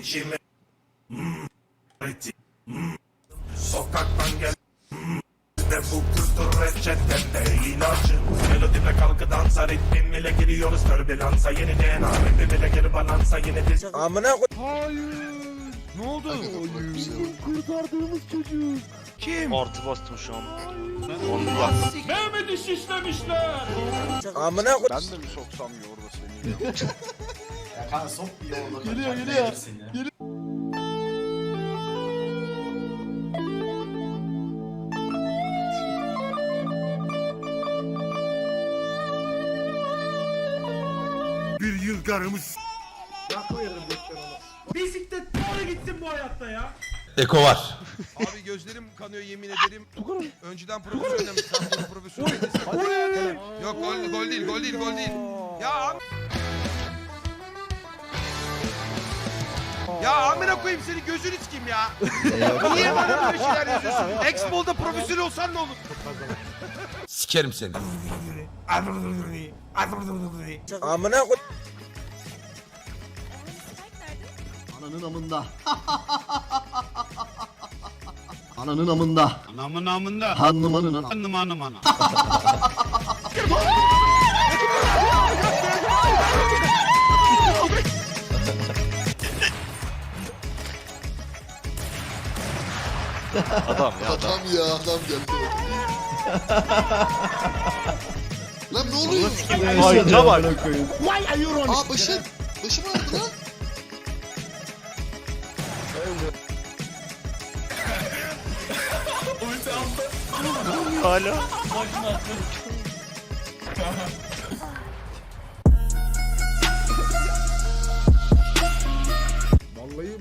içime Hmm, hmm. Sokaktan gel Hmm, de bu kültür reçetende ilacım Melodime kalkı dansa ritmim ile giriyoruz türbülansa Yeni DNA ile geri balansa yeni diz Amına koy. Ne oldu? Kurtardığımız çocuk. Kim? Artı bastım şu an. Onda. Amına koy. Ben de mi soksam yoğurda seni? Geliyor geliyor. Bir yıl karımız Eko var. Abi gözlerim kanıyor yemin ederim. Önceden profesyonelmiş. Sen sonra profesyonel. Yok gol, gol değil, gol değil, gol değil. Ya am- Ya amına koyayım seni gözünü sikeyim ya. Niye bana böyle şeyler yazıyorsun? Expo'da profesyonel olsan ne olur? Sikerim seni. Amına koy. Ananın amında. Ananın amında. Anamın amında. Hanım anın Anım anım Adam ya adam. Adam ya adam geldi. lan ne oluyor? Hayda bak. Aa başım. Başım ağrıdı lan. Hala.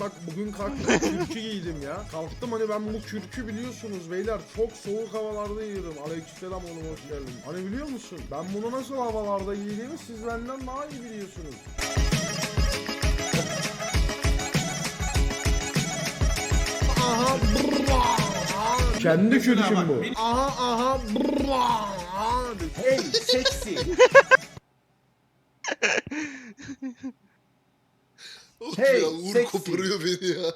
bak bugün kalktım kürkü giydim ya. Kalktım hani ben bu kürkü biliyorsunuz beyler çok soğuk havalarda giyiyorum. Aleykümselam oğlum hoş geldin. Hani biliyor musun? Ben bunu nasıl havalarda giydiğimi siz benden daha iyi biliyorsunuz. Aha brrra. Kendi kürküm bu. Aha aha brrra. Hey seksi. Hey, ya Uğur sexy. koparıyor beni ya.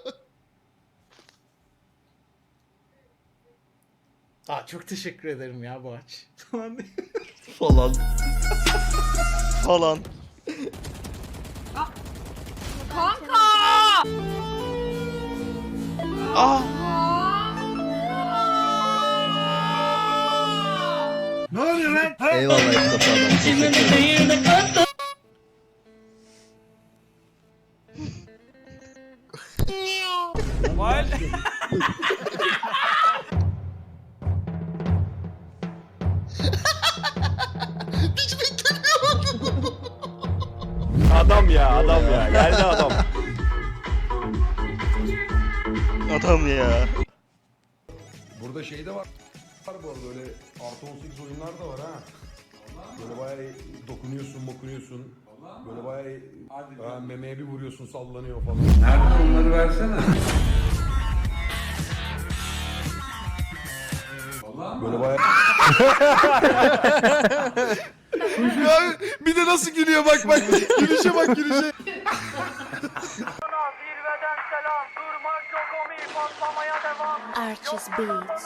Aa, çok teşekkür ederim ya bu aç. Tamam. Falan. Falan. Kanka! Ah. Eyvallah Mustafa adam. Hiç beklemiyordum. Adam ya adam ya. Geldi adam. Adam ya. Burada şey de var. Var bu arada öyle artı 18 oyunlar da var ha. Böyle bayağı dokunuyorsun, mokunuyorsun. Böyle bayağı ha, memeye bir vuruyorsun sallanıyor falan. Nerede onları versene. Böyle bayağı... ya bir de nasıl gülüyor bak bak. Gülüşe bak gülüşe. Zirveden selam, durmak yok omi, patlamaya devam. Archie's Beats.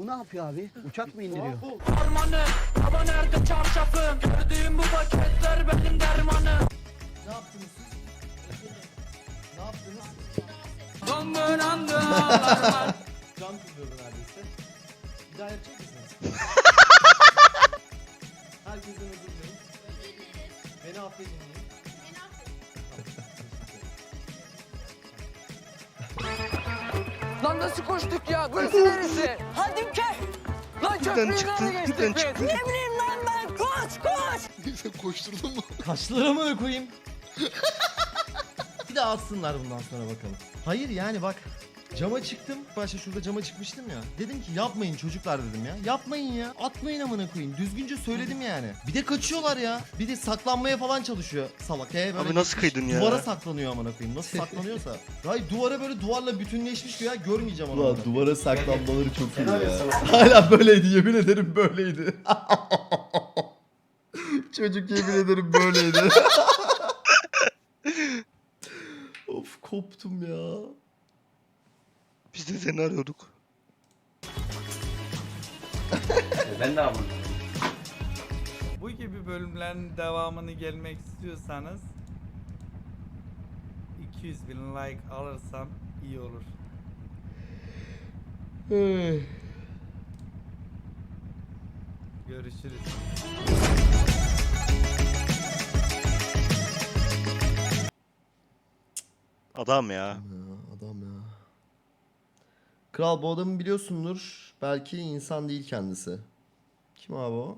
Bu ne yapıyor abi? Uçak mı indiriyor? Harmanı, hava nerede çarşafım? Gördüğüm bu paketler benim dermanım. Ne yaptınız siz? Ne yaptınız? Dondurandı ağlarlar. Nasıl koştuk ya? Burası neresi? Hadi ke. Lan köprüyü çıktı, nerede geçtik biz? çıktı. Ne bileyim lan ben, koş koş. Sen koşturdun mu? Kaşlara mı koyayım? bir de atsınlar bundan sonra bakalım. Hayır yani bak cama çıktım. Başta şurada cama çıkmıştım ya. Dedim ki yapmayın çocuklar dedim ya. Yapmayın ya. Atmayın amına koyayım. Düzgünce söyledim yani. Bir de kaçıyorlar ya. Bir de saklanmaya falan çalışıyor salak. He, böyle Abi nasıl kıydın ya? Duvara saklanıyor amına koyayım. Nasıl saklanıyorsa. Hayır duvara böyle duvarla bütünleşmiş ya. Görmeyeceğim onu. duvara saklanmaları çok iyi ya. Hala böyleydi yemin ederim böyleydi. Çocuk yemin ederim böyleydi. unuttum ya. De seni arıyorduk. Bu gibi bölümlerin devamını gelmek istiyorsanız 200 bin like alırsam iyi olur. Görüşürüz. Adam ya. Kral bu adamı biliyorsundur. Belki insan değil kendisi. Kim abi o?